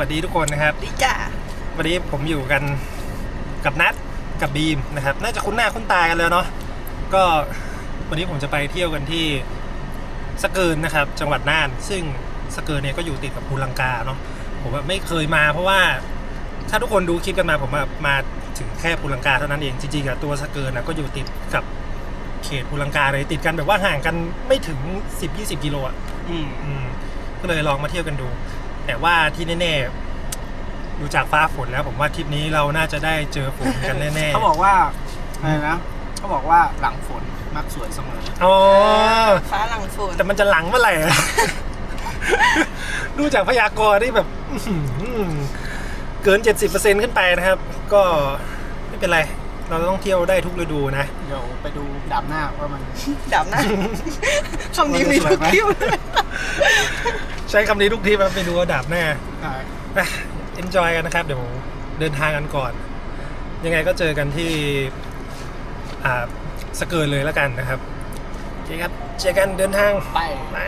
วัสดีทุกคนนะครับดีจ้าวันนี้ผมอยู่กันกับนัทกับบีมนะครับ น่าจะคุ้นหน้าคุ้นตากันแล้วเนาะก็วันนี้ผมจะไปเที่ยวกันที่สะเกินนะครับ จังหวัดน่าน ซึ่งสะเกินเนี่ยก็อยู่ติดกับภูลังกาเนาะผมว่าไม่เคยมา เพราะว่าถ้าทุกคนดูคลิปกันมาผมว่ามาถึงแค่ภูลังกาเท่านั้นเองจริงๆอะตัวสะเกินนะก็อยู่ติดกับเขตภูลังกาเลยติดกันแบบว่าห่างกันไม่ถึง 10-20 กิโลอะอืมอืมก็เลยลองมาเที่ยวกันดู แต่ว่าที่แน่ๆดูจากฟ้าฝนแล้ว ผมว่าทริปนี้เราน่าจะได้เจอฝนกันแน่ๆเขาบอกว่าอะไรนะเขาบอกว่าหลังฝนมักสวยเสมออ๋อฟ้าหลังฝนแต่มันจะหลังเมื่อไหร่อะดูจากพยากรณ์นี่แบบอื้อหือเกิน 70%ขึ้นไปนะครับ ก็ไม่เป็นไร เราต้องเที่ยวได้ทุกฤดูนะ เดี๋ยวไปดูดับหน้าว่ามันดับนะคำนี้มีทุกคิวเลย ใช้คำนี้ทุกทีมาไปดูว่าดาบหน้าอ่าอะ enjoy กันนะครับ เดี๋ยวเดินทางกันก่อน ยังไงก็เจอกันที่อ่าสเกินเลยแล้วกันนะครับโอเคครับเจอกันเดินทางไปไป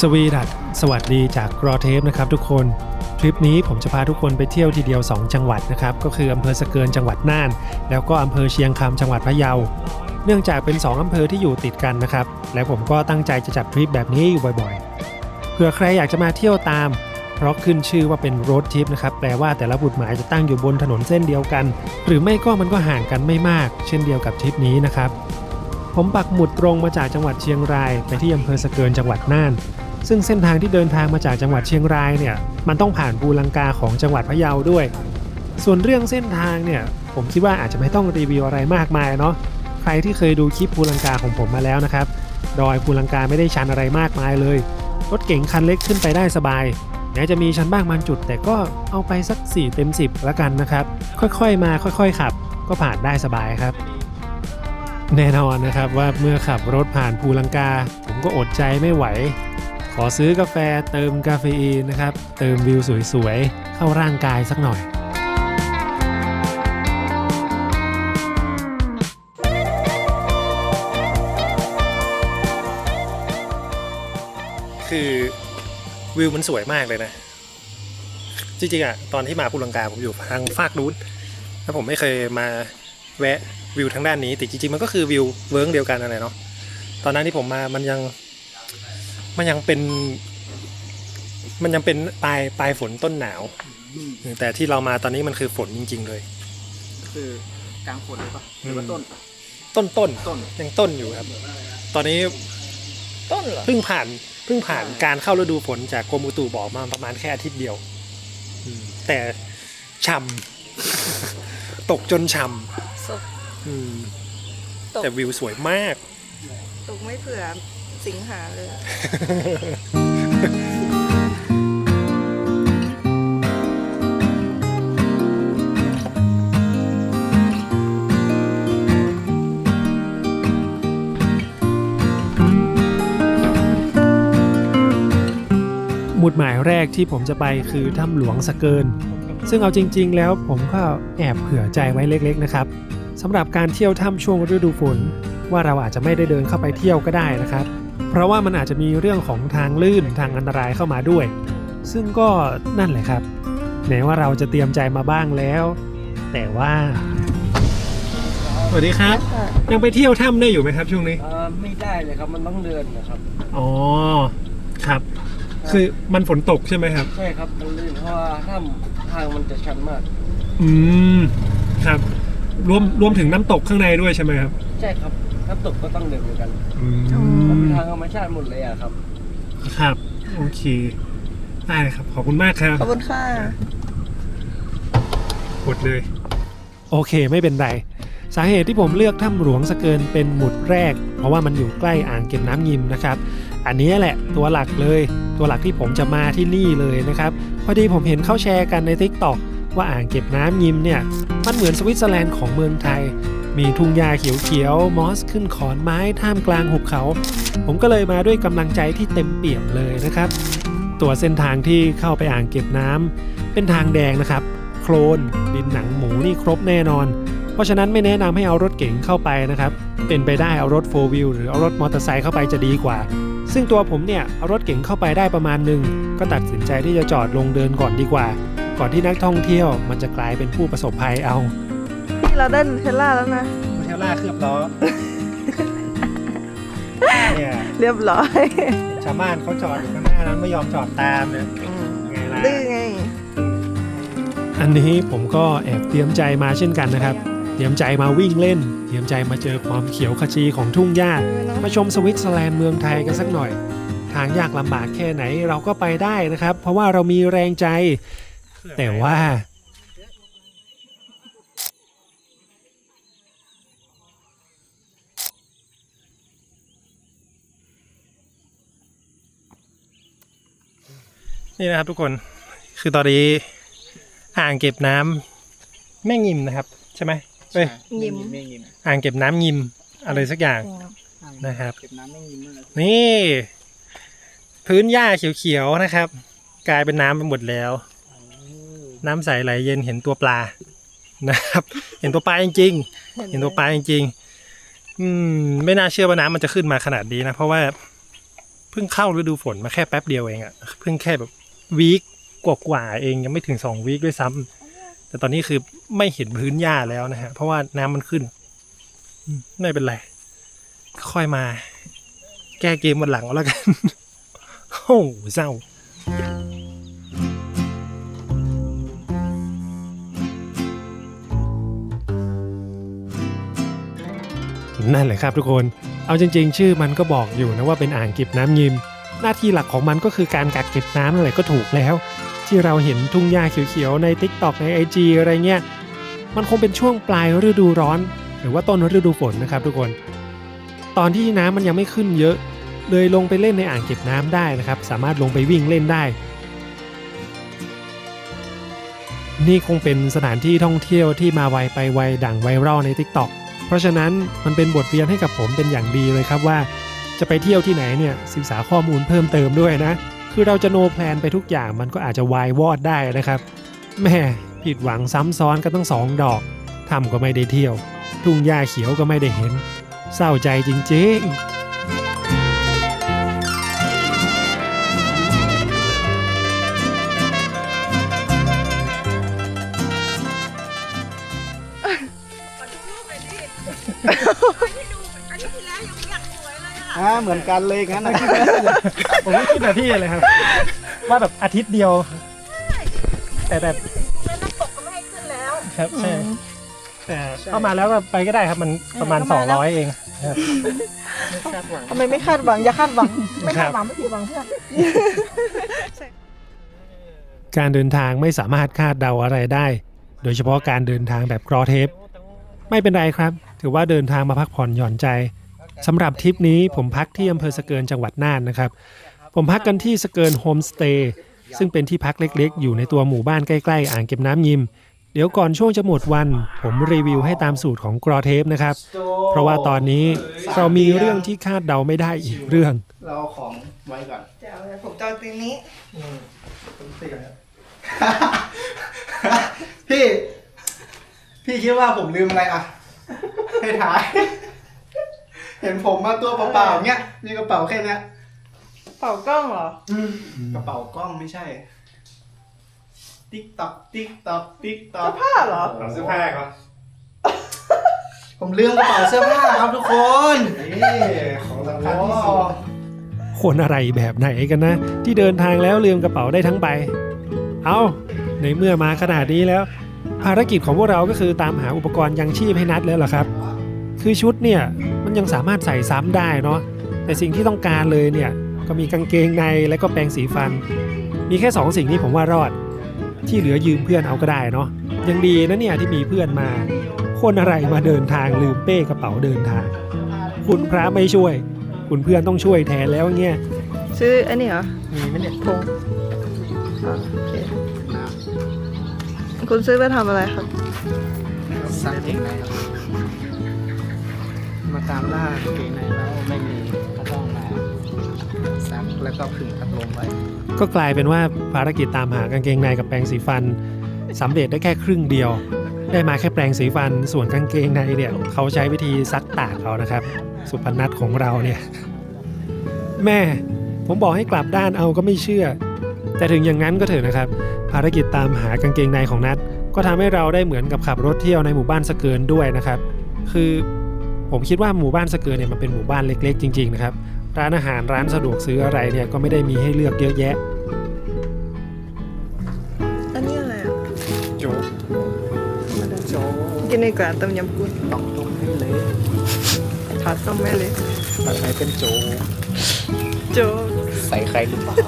สวีดัตสวัสดีจากกรอเทปนะครับทุกคนทริปนี้ผมจะพาทุกคนไปเที่ยวทีเดียว 2 จังหวัดนะครับ ก็คืออำเภอสะเกินจังหวัดน่าน แล้วก็อำเภอเชียงคำจังหวัดพะเยา เนื่องจากเป็น 2อำเภอที่อยู่ติดกันนะครับ และผมก็ตั้งใจจะจัดทริปแบบนี้อยู่บ่อยๆเผื่อใครอยากจะมาเที่ยวตาม เพราะขึ้นชื่อว่าเป็นรดทริปนะครับ แปลว่าแต่ละบุตรหมายจะตั้งอยู่บนถนนเส้นเดียวกัน หรือไม่ก็มันก็ห่างกันไม่มาก เช่นเดียวกับทริปนี้นะครับ ผมปักหมุดตรงมาจากจังหวัดเชียงราย ไปที่อำเภอสะเกินจังหวัดน่าน ซึ่งเส้นทางที่เดินทางมาจากจังหวัดเชียงรายเนี่ย มันต้องผ่านภูลังกาของจังหวัดพะเยาด้วย ส่วนเรื่องเส้นทางเนี่ย ผมคิดว่าอาจจะไม่ต้องรีวิวอะไรมากมายเนาะ ใครที่เคยดูคลิปภูลังกาของผมมาแล้วนะครับ ดอยภูลังกาไม่ได้ชันอะไรมากมายเลย รถเก๋งคันเล็กขึ้นไปได้สบายแม้จะมีชันบ้างบางจุด แต่ก็เอาไปสัก 4 เต็ม 10ล้วกันนะครับ ค่อยๆมาค่อยๆ ขับ ก็ผ่านได้สบายครับ แน่นอนนะครับว่าเมื่อขับรถผ่านภูลังกา ผมก็อดใจไม่ไหว ขอซื้อกาแฟเติมกาเฟอีนนะครับ เติมวิวสวยๆ เข้าร่างกายสักหน่อย คือวิวมันสวยมากเลยนะ จริงๆอะตอนที่มาภูลังกาผมอยู่ทางฟากนู้นแล้วผมไม่เคยมาแวะวิวทางด้านนี้แต่จริงๆมันก็คือวิวเวิร์กเดียวกันอะไรเนาะตอนนั้นที่ผมมามันยังมันยังเป็น มันยังเป็นปลายปลายฝนต้นหนาว แต่ที่เรามาตอนนี้มันคือฝนจริง ๆ เลย คือกลางฝนเลยปะหรือว่าต้น ต้นต้นต้นยังต้นอยู่ครับ ตอนนี้ต้นเหรอเพิ่งผ่านเพิ่งผ่านการเข้าฤดูฝนจากกรมอุตุบอกมาประมาณแค่อาทิตย์เดียวอืมแต่ช่ำตกจนช่ตกำอืมตกแต่วิวสวยมาก ตกไม่เผื่อสิงหาเลย ดหมายแรกที่ผมจะไปคือถ้ำหลวงสะเกิน ซึ่งเอาจริง ๆ แล้วผมก็แอบเผื่อใจไว้เล็ก ๆ นะครับสำหรับการเที่ยวถ้ำช่วงฤดูฝน ว่าเราอาจจะไม่ได้เดินเข้าไปเที่ยวก็ได้นะครับ เพราะว่ามันอาจจะมีเรื่องของทางลื่นทางอันตรายเข้ามาด้วย ซึ่งก็นั่นแหละครับแม้ว่าเราจะเตรียมใจมาบ้างแล้ว แต่ว่าสวัสดีครับ ยังไปเที่ยวถ้ำได้อยู่ไหมครับช่วงนี้ เอ่อไม่ได้เลยครับมันต้องเดินนะครับ อ๋อ ครับ คือมันฝนตกใช่ไหมครับ ใช่ครับมันลื่นเพราะว่าถ้ำทางมันจะชันมาก อืมครับรวมรวมถึงน้ำตกข้างในด้วยใช่ไหมครับใช่ครับน้ำตกก็ต้องเดินเหมือนกันอืมันมเป็นทางธรรมชาติหมดเลยอะครับ ครับ โอเค ได้เลยครับ ขอบคุณมากครับ ขอบคุณค่ะ กดเลย โอเคไม่เป็นไร สาเหตุที่ผมเลือกถ้ำหลวงสะเกินเป็นหมุดแรก เพราะว่ามันอยู่ใกล้อ่างเก็บน้ำยิมนะครับ อันนี้แหละตัวหลักเลย ตัวหลักที่ผมจะมาที่นี่เลยนะครับ พอดีผมเห็นเขาแชร์กันใน t ิ k t o k ว่าอ่างเก็บน้ำยิมเนี่ย มันเหมือนสวิตเซอร์แลนด์ของเมืองไทย มีทุ่งหญ้าเขียวๆมอสขึ้นขอนไม้ท่ามกลางหุบเขา ผมก็เลยมาด้วยกำลังใจที่เต็มเปี่ยมเลยนะครับ ตัวเส้นทางที่เข้าไปอ่างเก็บน้ำเป็นทางแดงนะครับ โคลนดินหนังหมูนี่ครบแน่นอน เพราะฉะนั้นไม่แนะนำให้เอารถเก๋งเข้าไปนะครับ เป็นไปได้เอารถโฟวิลหรือเอารถมอเตอร์ไซค์เข้าไปจะดีกว่า ซึ่งตัวผมเนี่ยเอารถเก๋งเข้าไปได้ประมาณหนึ่งก็ตัดสินใจที่จะจอดลงเดินก่อนดีกว่า ก่อนที่นักท่องเที่ยวมันจะกลายเป็นผู้ประสบภัยเอานี่เราได้นูเทลล่าแล้วนะเทลล่าเคลือบล้อเนี่ยเรียบร้อยชาวบ้านเขาจอดอยู่ข้างหน้านั้นไม่ยอมจอดตามเนี่ยไงล่ะดื้อไงอันนี้ผมก็แอบเตรียมใจมาเช่นกันนะครับ เตรียมใจมาวิ่งเล่น เตรียมใจมาเจอความเขียวขจีของทุ่งหญ้า มาชมสวิตเซอร์แลนด์เมืองไทยกันสักหน่อย ทางยากลำบากแค่ไหนเราก็ไปได้นะครับ เพราะว่าเรามีแรงใจ แต่ว่านี่นะครับทุกคนคือตอนนี้อ่างเก็บน้ำแม่งิมนะครับ ใช่ไหม เอ้ยยิ้มไม่ยิ้มอ่างเก็บน้ำงิมอะไรสักอย่าง นะครับ เก็บน้ำไม่ยิ้มเลยนี่ พื้นหญ้าเขียวๆนะครับ กลายเป็นน้ำไปหมดแล้ว น้ำใสไหลเย็นเห็นตัวปลานะครับ เห็นตัวปลาจริงๆ เห็นตัวปลาจริงๆ อืม ไม่น่าเชื่อว่าน้ำมันจะขึ้นมาขนาดนี้นะ เพราะว่าเพิ่งเข้าฤดูฝนมาแค่แป๊บเดียวเองอะเพิ่งแค่แบบวีคกว่าๆเองยังไม่ถึงสองวีคด้วยซ้ำ แต่ตอนนี้คือไม่เห็นพื้นหญ้าแล้วนะฮะเพราะว่าน้ำมันขึ้น ไม่เป็นไร ค่อยมา แก้เกมวันหลังเอาแล้วกันโอ้เศร้านั่นแหละครับทุกคน เอาจริง ๆ ชื่อมันก็บอกอยู่นะว่าเป็นอ่างเก็บน้ำยิม หน้าที่หลักของมันก็คือการกักเก็บน้ำนั่นแหละก็ถูกแล้ว ที่เราเห็นทุ่งหญ้าเขียวๆใน Tik t o อกใน IG อะไรเงี้ย มันคงเป็นช่วงปลายฤดูร้อน หรือว่าต้นฤดูฝนนะครับทุกคน ตอนที่น้ำมันยังไม่ขึ้นเยอะ เลยลงไปเล่นในอ่างเก็บน้ำได้นะครับ สามารถลงไปวิ่งเล่นได้ นี่คงเป็นสถานที่ท่องเที่ยวที่มาไวไปไวดั่งไวรัลใน TikTok เพราะฉะนั้นมันเป็นบทเรียนให้กับผมเป็นอย่างดีเลยครับว่า จะไปเที่ยวที่ไหนเนี่ยศึกษาข้อมูลเพิ่มเติมด้วยนะ คือเราจะโนแพลนไปทุกอย่างมันก็อาจจะวายวอดได้นะครับแม่ผิดหวังซ้ำซ้อนกันตั้งสองดอกทำก็ไม่ได้เที่ยว ทุ่งหญ้าเขียวก็ไม่ได้เห็น เศร้าใจจริงๆ อ่าเหมือนกันเลยงั้นนะผมก็คิดแบบพี่เลยครับ ว่าแบบอาทิตย์เดียว แต่แบบครับใช่แต่เข้ามาแล้วก็ไปก็ได้ครับมันประมาณ 200 เองครับทำไมไม่คาดหวัง อย่าคาดหวัง ไม่ครัคาบดหวัง ไม่ผิดหวังเพื่อน การเดินทางไม่สามารถคาดเดาอะไรได้ โดยเฉพาะการเดินทางแบบกรอเทป ไม่เป็นไรครับ ถือว่าเดินทางมาพักผ่อนหย่อนใจ สำหรับทริปนี้ผมพักที่อำเภอสะเกินจังหวัดน่านนะครับ ผมพักกันที่สะเกินโฮมสเตย์ซึ่งเป็นที่พักเล็กๆ อยู่ในตัวหมู่บ้านใกล้ๆ อ่างเก็บน้ำยิม เดี๋ยวก่อนช่วงจะหมดวัน ผมรีวิวให้ตามสูตรของกรอเทปนะครับ เพราะว่าตอนนี้เรามีเรื่องที่คาดเดาไม่ได้อีกเรื่อง เราเอาของไว้ก่อนเดี๋ยวผมจะเอาตีนี้พี่ พี่คิดว่าผมลืมอะไรอะให้ถ่าย เห็นผมมาตัวเปล่าๆเนี้ยมีกระเป๋าแค่เนี้ยเป่ากล้องเหรอ กระเป๋ากล้องไม่ใช่ ติ๊กตอกติ๊กตอกติ๊กตอเสื้กอผ้าเหรอเสื้อผ้าครับผมลืมกระเป๋าเสื้อผ้าครับทุกคนนี่ของสำคัญที่สุดคนอะไรแบบไหนกันนะ ที่เดินทางแล้วลืมกระเป๋าได้ทั้งใบ เอาในเมื่อมาขนาดนี้แล้ว ภารกิจของพวกเราก็คือตามหาอุปกรณ์ยังชีพให้นัดแล้วเหรอครับ คือชุดเนี่ย มันยังสามารถใส่ซ้ำได้เนาะแต่สิ่งที่ต้องการเลยเนี่ยก็มีกางเกงในและก็แปรงสีฟัน มีแค่สองสิ่งนี้ผมว่ารอด ที่เหลือยืมเพื่อนเอาก็ได้เนาะยังดีนะเนี่ยที่มีเพื่อนมา คนอะไรมาเดินทางลืมเป้กระเป๋าเดินทาง คุณพระไม่ช่วย คุณเพื่อนต้องช่วยแทนแล้วเงี้ยซื้ออันนี้เหรอมีไหมเนี่ยพงอ่าโอเคคุณซื้อไปทำอะไรครับซักเองไหนครับ มาตามล่าเกงในแล้วไม่มีก็ต้องมาซักแล้วก็ผึ่งพัดลมไว้ ก็กลายเป็นว่าภารกิจตามหากางเกงในกับแปรงสีฟันสำเร็จได้แค่ครึ่งเดียว ได้มาแค่แปรงสีฟันส่วนกางเกงในเนี่ยเขาใช้วิธีซักตากเอานะครับ สุพนัทของเราเนี่ยแม่ผมบอกให้กลับด้านเอาก็ไม่เชื่อ แต่ถึงอย่างนั้นก็เถอะนะครับ ภารกิจตามหากางเกงในของนัทก็ทำให้เราได้เหมือนกับขับรถเที่ยวในหมู่บ้านสะเกินด้วยนะครับ คือ ผมคิดว่าหมู่บ้านสะเกินเนี่ยมันเป็นหมู่บ้านเล็ก ๆ จริง ๆ นะครับ ร้านอาหารร้านสะดวกซื้ออะไรเนี่ยก็ไม่ได้มีให้เลือกเยอะแยะอันนี้อะไรอะโจ๊กโจ๊กินในกระต้มยำกุ้งต้องต้มให้เละผัดต้มแม่เลยอะไรเป็นโจ๊กโจ๊กใส่ไข่หรือเปล่า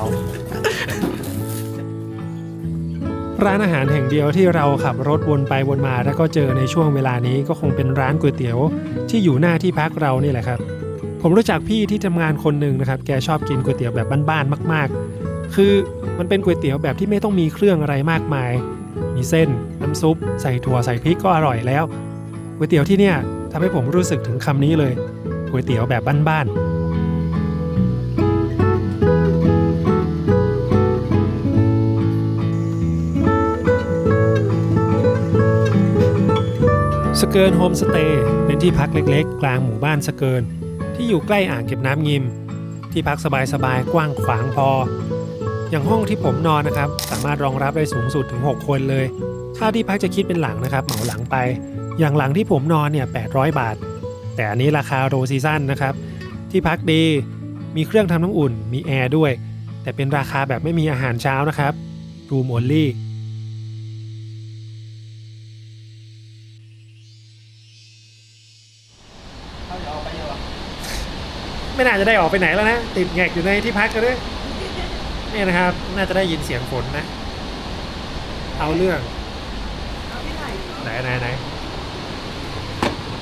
ร้านอาหารแห่งเดียวที่เราขับรถวนไปวนมาแล้วก็เจอในช่วงเวลานี้ก็คงเป็นร้านก๋วยเตี๋ยว ที่อยู่หน้าที่พักเรานี่แหละครับ ผมรู้จักพี่ที่ทำงานคนหนึ่งนะครับ แกชอบกินก๋วยเตี๋ยวแบบบ้านๆมาก ๆ คือมันเป็นก๋วยเตี๋ยวแบบที่ไม่ต้องมีเครื่องอะไรมากมาย มีเส้นน้ำซุป ใส่ถั่วใส่พริกก็อร่อยแล้วก๋วยเตี๋ยวที่เนี่ยทำให้ผมรู้สึกถึงคำนี้เลยก๋วยเตี๋ยวแบบบ้านๆ สเกิร์นโฮมสเตย์เป็นที่พักเล็กๆ กลางหมู่บ้านสเกิร์นที่อยู่ใกล้อ่างเก็บน้ำงิม ที่พักสบายๆ กว้างขวางพอ อย่างห้องที่ผมนอนนะครับ สามารถรองรับได้สูงสุดถึง 6 คนเลย ค่าที่พักจะคิดเป็นหลังนะครับ เหมาหลังไป อย่างหลังที่ผมนอนเนี่ย800 บาท แต่อันนี้ราคาโรซีซั่นนะครับ ที่พักดี มีเครื่องทำน้ำอุ่น มีแอร์ด้วย แต่เป็นราคาแบบไม่มีอาหารเช้านะครับรูม o นลี่ ไม่น่าจะได้ออกไปไหนแล้วนะ ติดแงกอยู่ในที่พักกันด้วยเนี่ยนะครับ น่าจะได้ยินเสียงฝนนะ เอาเรื่อง ไหนไหนไหน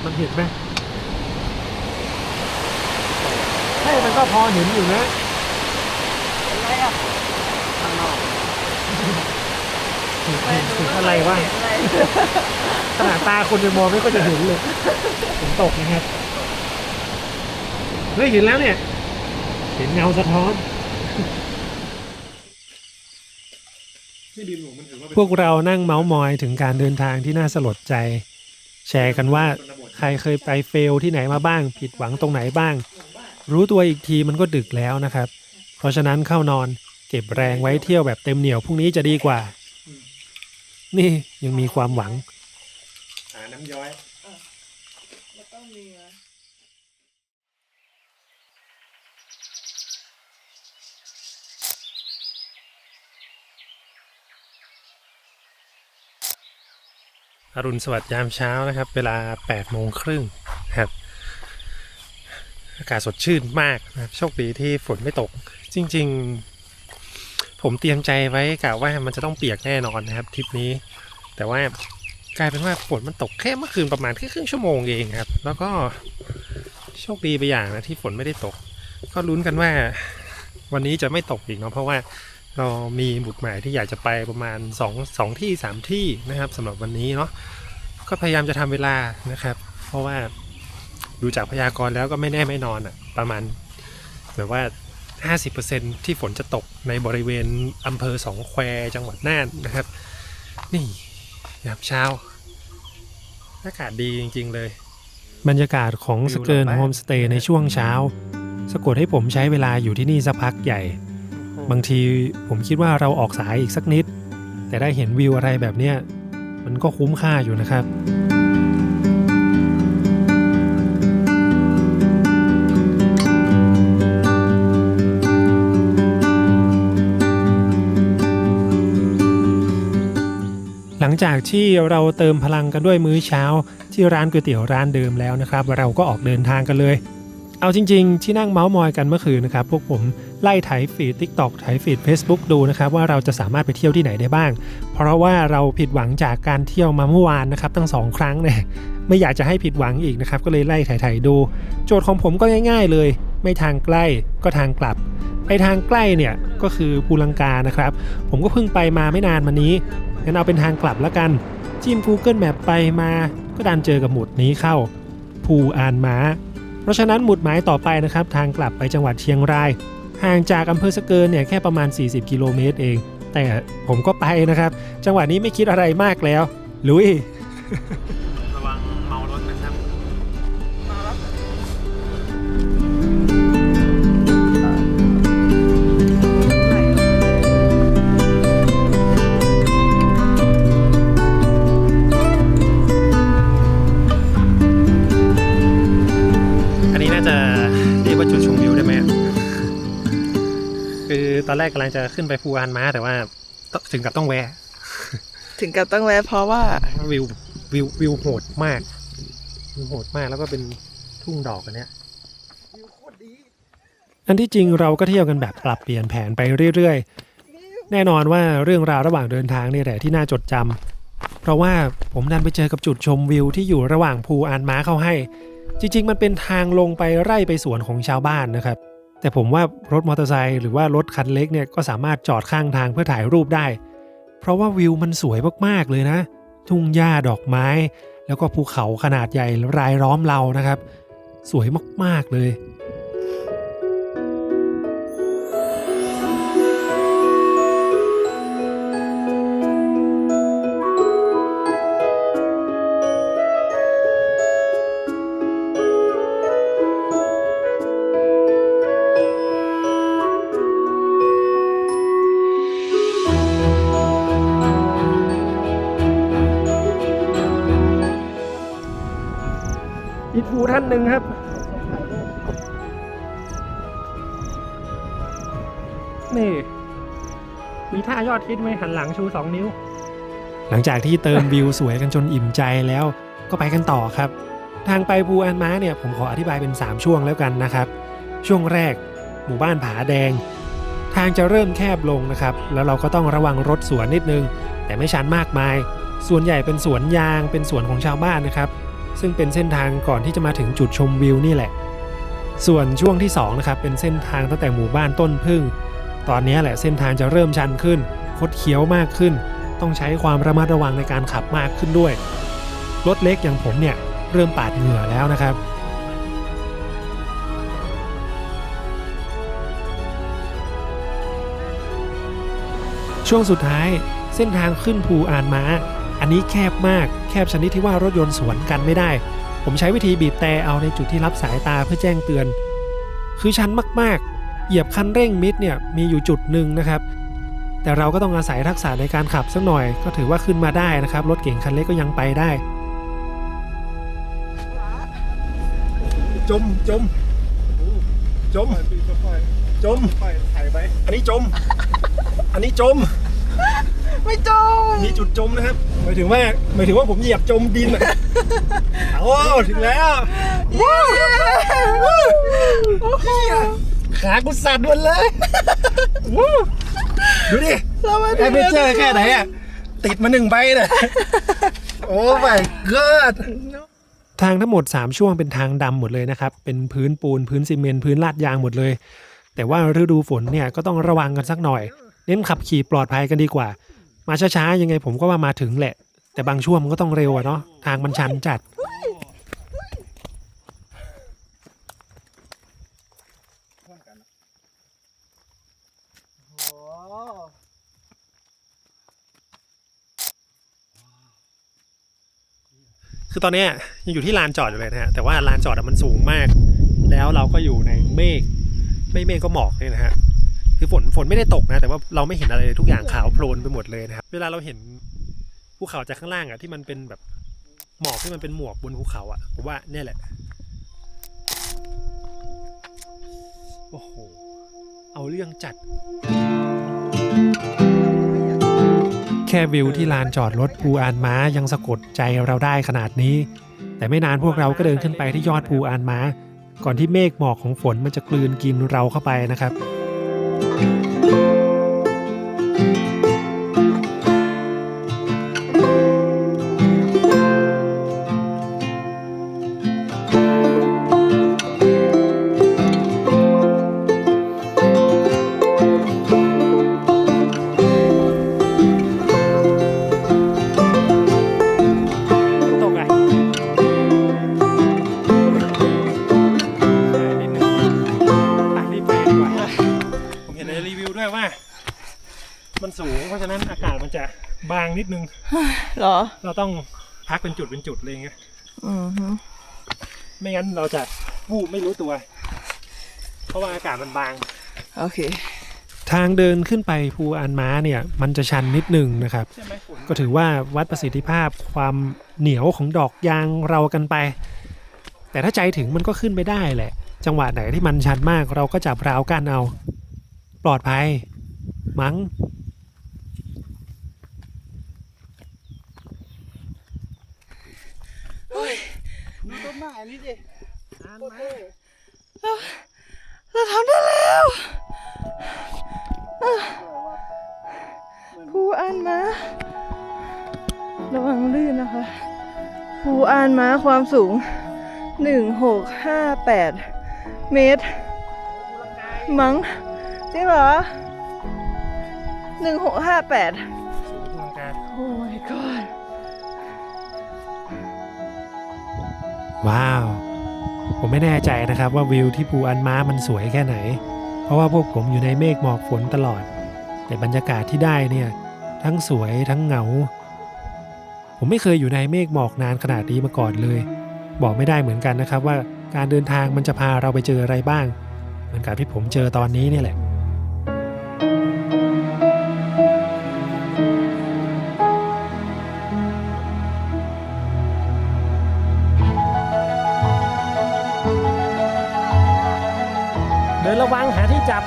มันเห็นไหมใช่มันก็พอเห็นอยู่นะอะไรอะข้างนอกอะไรวะขนาดตาคนยังมองไม่ก็จะเห็นเลยฝนตกนะครับ เฮ้ยเห็นแล้วเนี่ย เห็นเงาสะท้อน พวกเรานั่งเมาส์มอยถึงการเดินทางที่น่าสลดใจ แชร์กันว่าใครเคยไปเฟลที่ไหนมาบ้าง ผิดหวังตรงไหนบ้าง รู้ตัวอีกทีมันก็ดึกแล้วนะครับ เพราะฉะนั้นเข้านอนเก็บแรงไว้เที่ยวแบบเต็มเหนียวพรุ่งนี้จะดีกว่า นี่ยังมีความหวัง หาน้ำย้อย แล้วก็มี อรุณสวัสดิ์ยามเช้านะครับ เวลา8โมงครึ่งครับอากาศสดชื่นมากนะครับโชคดีที่ฝนไม่ตก จริง ๆ ผมเตรียมใจไว้กะว่ามันจะต้องเปียกแน่นอนนะครับทริปนี้ แต่ว่ากลายเป็นว่าฝนมันตกแค่เมื่อคืนประมาณแค่ครึ่งชั่วโมงเองครับ แล้วก็โชคดีไปอย่างนะที่ฝนไม่ได้ตก ก็ลุ้นกันว่าวันนี้จะไม่ตกอีกเนาะเพราะว่า เรามีหมุดหมายที่อยากจะไปประมาณ2 2ที่ 3 ที่นะครับสำหรับวันนี้เนาะก็พยายามจะทำเวลานะครับ เพราะว่าดูจากพยากรณ์แล้วก็ไม่แน่ไม่นอนอะประมาณแบบว่า 50%ที่ฝนจะตกในบริเวณอำเภอสองแควจังหวัดน่านนะครับ นี่ยามเช้าอากาศดีจริง ๆ เลย บรรยากาศของสเกิร์นโฮมสเตย์ในช่วงเช้า สะกดให้ผมใช้เวลาอยู่ที่นี่สักพักใหญ่ บางทีผมคิดว่าเราออกสายอีกสักนิด แต่ได้เห็นวิวอะไรแบบเนี้ยมันก็คุ้มค่าอยู่นะครับหลังจากที่เราเติมพลังกันด้วยมื้อเช้าที่ร้านก๋วยเตี๋ยวร้านเดิมแล้วนะครับ เราก็ออกเดินทางกันเลย เอาจริงๆ ที่นั่งเมาส์มอยกันเมื่อคืนนะครับ พวกผมไล่ถ่ายฟีด TikTok ถ่ายฟีด Facebook ดูนะครับว่าเราจะสามารถไปเที่ยวที่ไหนได้บ้าง เพราะว่าเราผิดหวังจากการเที่ยวมาเมื่อวานนะครับตั้งสองครั้งเนี่ยไม่อยากจะให้ผิดหวังอีกนะครับก็เลยไล่ถ่ายๆดู โจทย์ของผมก็ง่าย ๆ เลย ไม่ทางใกล้ก็ทางกลับไปทางใกล้เนี่ยก็คือภูลังกานะครับ ผมก็เพิ่งไปมาไม่นานมานี้งั้นเอาเป็นทางกลับแล้วกันจิ้ม Google Map ไปมา ก็ดันเจอกับหมุดนี้เข้า ภูอานม้า ราะฉะนั้นหมุดหมายต่อไปนะครับทางกลับไปจังหวัดเชียงราย ห่างจากอำเภอสะเกินเนี่ยแค่ประมาณ 40 กิโลเมตรเอง แต่ผมก็ไปนะครับ จังหวะนี้ไม่คิดอะไรมากแล้วลุย ตอนแรกกำลังจะขึ้นไปภูอานม้าแต่ว่าต้องถึงกับต้องแวะ ถึงกับต้องแวะเพราะว่าวิววิววิวโหดมากวิวโหดมากแล้วก็เป็นทุ่งดอกอันเนี้ยอันที่จริงเราก็เที่ยวกันแบบปรับเปลี่ยนแผนไปเรื่อยๆ แน่นอนว่าเรื่องราวระหว่างเดินทางนี่แหละที่น่าจดจำเพราะว่าผมดันไปเจอกับจุดชมวิวที่อยู่ระหว่างภูอานม้าเข้าให้ จริง ๆ มันเป็นทางลงไปไร่ไปสวนของชาวบ้านนะครับ แต่ผมว่ารถมอเตอร์ไซค์หรือว่ารถคันเล็กเนี่ยก็สามารถจอดข้างทางเพื่อถ่ายรูปได้ เพราะว่าวิวมันสวยมากๆเลยนะ ทุ่งหญ้าดอกไม้ แล้วก็ภูเขาขนาดใหญ่รายล้อมเรานะครับ สวยมากๆเลย อีทูท่านหนึ่งครับ นี่ มีท่ายอดคิดไหมหันหลังชู 2 นิ้ว หลังจากที่เติมวิวสวยกันจนอิ่มใจแล้ว ก็ไปกันต่อครับ ทางไปภูอันม้าเนี่ยผมขออธิบายเป็น 3 ช่วงแล้วกันนะครับ ช่วงแรก หมู่บ้านผาแดง ทางจะเริ่มแคบลงนะครับ แล้วเราก็ต้องระวังรถสวนนิดนึง แต่ไม่ชันมากมาย ส่วนใหญ่เป็นสวนยางเป็นสวนของชาวบ้านนะครับ ซึ่งเป็นเส้นทางก่อนที่จะมาถึงจุดชมวิวนี่แหละ ส่วนช่วงที่2นะครับเป็นเส้นทางตั้งแต่หมู่บ้านต้นพึ่ง ตอนนี้แหละเส้นทางจะเริ่มชันขึ้น คดเคี้ยวมากขึ้น ต้องใช้ความระมัดระวังในการขับมากขึ้นด้วย รถเล็กอย่างผมเนี่ยเริ่มปาดเหงื่อแล้วนะครับช่วงสุดท้ายเส้นทางขึ้นภูอานม้า อันนี้แคบมาก แคบชนิดที่ว่ารถยนต์สวนกันไม่ได้ ผมใช้วิธีบีบแต่เอาในจุดที่รับสายตาเพื่อแจ้งเตือน คือชันมากๆ เหยียบคันเร่งมิดเนี่ยมีอยู่จุดหนึ่งนะครับแต่เราก็ต้องอาศัยทักษะในการขับสักหน่อย ก็ถือว่าขึ้นมาได้นะครับ รถเก่งคันเล็กก็ยังไปได้ จมจมจมจมถ่ายไปอันนี้จม อันนี้จม ไม่จม มีจุดจมนะครับหมายถึงว่าหมายถึงว่าผมเหยียบจมดินอะโอ้ถึงแล้วขากูสั่นหมดเลยวู้ดูดิเรามาแอดเวนเจอร์แค่ไหนอะติดมาหนึ่งใบน่ะโอ้ my god ทางทั้งหมด 3 ช่วงเป็นทางดำหมดเลยนะครับ เป็นพื้นปูนพื้นซีเมนต์พื้นลาดยางหมดเลย แต่ว่าฤดูฝนเนี่ยก็ต้องระวังกันสักหน่อย เน้นขับขี่ปลอดภัยกันดีกว่า มาช้าๆยังไงผมก็ว่ามาถึงแหละ แต่บางช่วงมันก็ต้องเร็วอะเนาะทางมันชันจัด คือตอนเนี้ยยังอยู่ที่ลานจอดอยู่เลยนะฮะแต่ว่าลานจอดอะมันสูงมาก แล้วเราก็อยู่ในเมฆไม่เมฆก็หมอกเลยนะฮะ คือฝนฝนไม่ได้ตกนะ แต่ว่าเราไม่เห็นอะไรเลยทุกอย่างขาวโพลนไปหมดเลยนะครับ เวลาเราเห็นภูเขาจากข้างล่างอะที่มันเป็นแบบหมอกที่มันเป็นหมวกบนภูเขาอะผมว่าเนี่ยแหละ โอ้โห เอาเรื่องจัด แค่วิวที่ลานจอดรถภูอานม้ายังสะกดใจเราได้ขนาดนี้ แต่ไม่นานพวกเราก็เดินขึ้นไปที่ยอดภูอานม้า ก่อนที่เมฆหมอกของฝนมันจะกลืนกินเราเข้าไปนะครับ ต งนิดนึง เหรอ เราต้องพักเป็นจุดเป็นจุดเลยอย่างเงี้ยอือฮึไม่งั้นเราจะวูบไม่รู้ตัว เพราะว่าอากาศมันบาง โอเค ทางเดินขึ้นไปภูอานม้าเนี่ย มันจะชันนิดหนึงนะครับก็ถือว่าวัดประสิทธิภาพความเหนียวของดอกยางเรากันไป แต่ถ้าใจถึงมันก็ขึ้นไปได้แหละ จังหวะไหนที่มันชันมากเราก็จับราวกันเอา ปลอดภัย มั้ง ดูต้นไม้อันนี้ดิโคตรเท่เราทำได้แล้วภูอ่านม้าระวังลื่นนะคะภูอ่านม้าความสูง 1658 เมตร มั้งจริงเหรอ 1658 โอ้ my god ว้าว ผมไม่แน่ใจนะครับว่าวิวที่ภูอันม้ามันสวยแค่ไหน เพราะว่าพวกผมอยู่ในเมฆหมอกฝนตลอด แต่บรรยากาศที่ได้เนี่ยทั้งสวยทั้งเหงา ผมไม่เคยอยู่ในเมฆหมอกนานขนาดนี้มาก่อนเลย บอกไม่ได้เหมือนกันนะครับว่าการเดินทางมันจะพาเราไปเจออะไรบ้าง เหมือนกับที่ผมเจอตอนนี้นี่แหละ จับ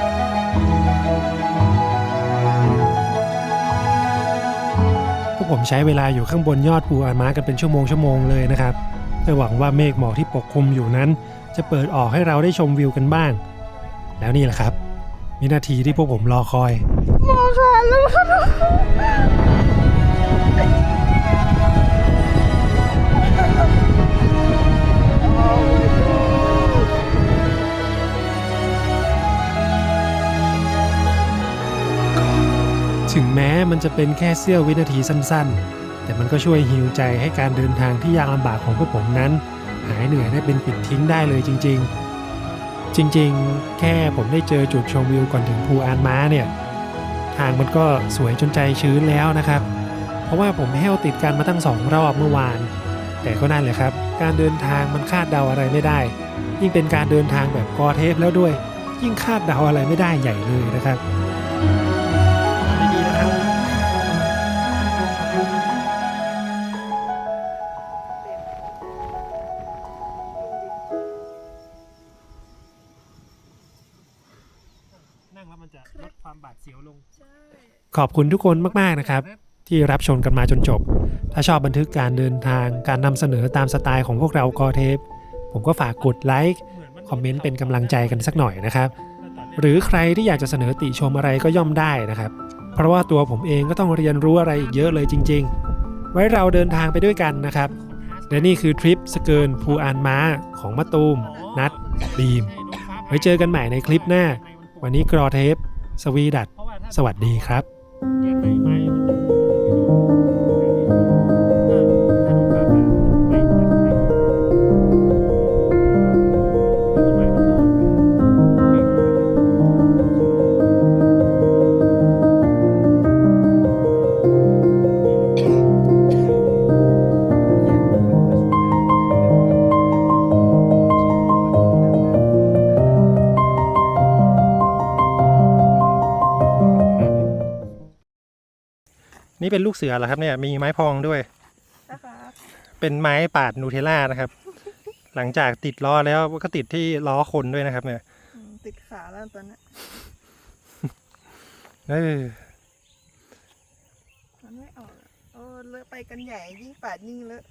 พวกผมใช้เวลาอยู่ข้างบนยอดภูอาม้ากันเป็นชั่วโมงชั่วโมงเลยนะครับแต่หวังว่าเมฆหมอกที่ปกคลุมอยู่นั้น จะเปิดออกให้เราได้ชมวิวกันบ้าง แล้วนี่แหละครับวินาทีที่พวกผมรอคอยมองขาแล้ว มันจะเป็นแค่เสี้ยววินาทีสั้นๆ แต่มันก็ช่วยฮิวใจให้การเดินทางที่ยากลำบากของพวกผมนั้น หายเหนื่อยได้เป็นปิดทิ้งได้เลยจริง ๆ จริงๆ แค่ผมได้เจอจุดชมวิวก่อนถึงภูอานม้าเนี่ยทางมันก็สวยจนใจชื้นแล้วนะครับ เพราะว่าผมแห้วติดกันมาตั้งสองรอบเมื่อวาน แต่ก็นั่นแหละครับ การเดินทางมันคาดเดาอะไรไม่ได้ ยิ่งเป็นการเดินทางแบบกอเทปแล้วด้วย ยิ่งคาดเดาอะไรไม่ได้ใหญ่เลยนะครับ ขอบคุณทุกคนมากๆนะครับ ที่รับชมกันมาจนจบ ถ้าชอบบันทึกการเดินทางการนำเสนอตามสไตล์ของพวกเรากอเทป ผมก็ฝากกดไลค์คอมเมนต์เป็นกำลังใจกันสักหน่อยนะครับ หรือใครที่อยากจะเสนอติชมอะไรก็ย่อมได้นะครับ เพราะว่าตัวผมเองก็ต้องเรียนรู้อะไรอีกเยอะเลยจริง ๆ ไว้เราเดินทางไปด้วยกันนะครับและนี่คือทริปสเกินภูอานม้าของมะตูม นัดบีม ไว้เจอกันใหม่ในคลิปหน้า วันนี้กรอเทป สวีดัตสวัสดีครับ นี่เป็นลูกเสือเหรอครับเนี่ยมีไม้พองด้วย นะครับเป็นไม้ปาดนูเทลล่านะครับ หลังจากติดล้อแล้วก็ติดที่ล้อคนด้วยนะครับ เนี่ยอืมติดขาแล้วตอนนี้เออมันไม่ออกอะโอ้เลอะไปกันใหญ่ยิ่งปาดยิ่งเลอะ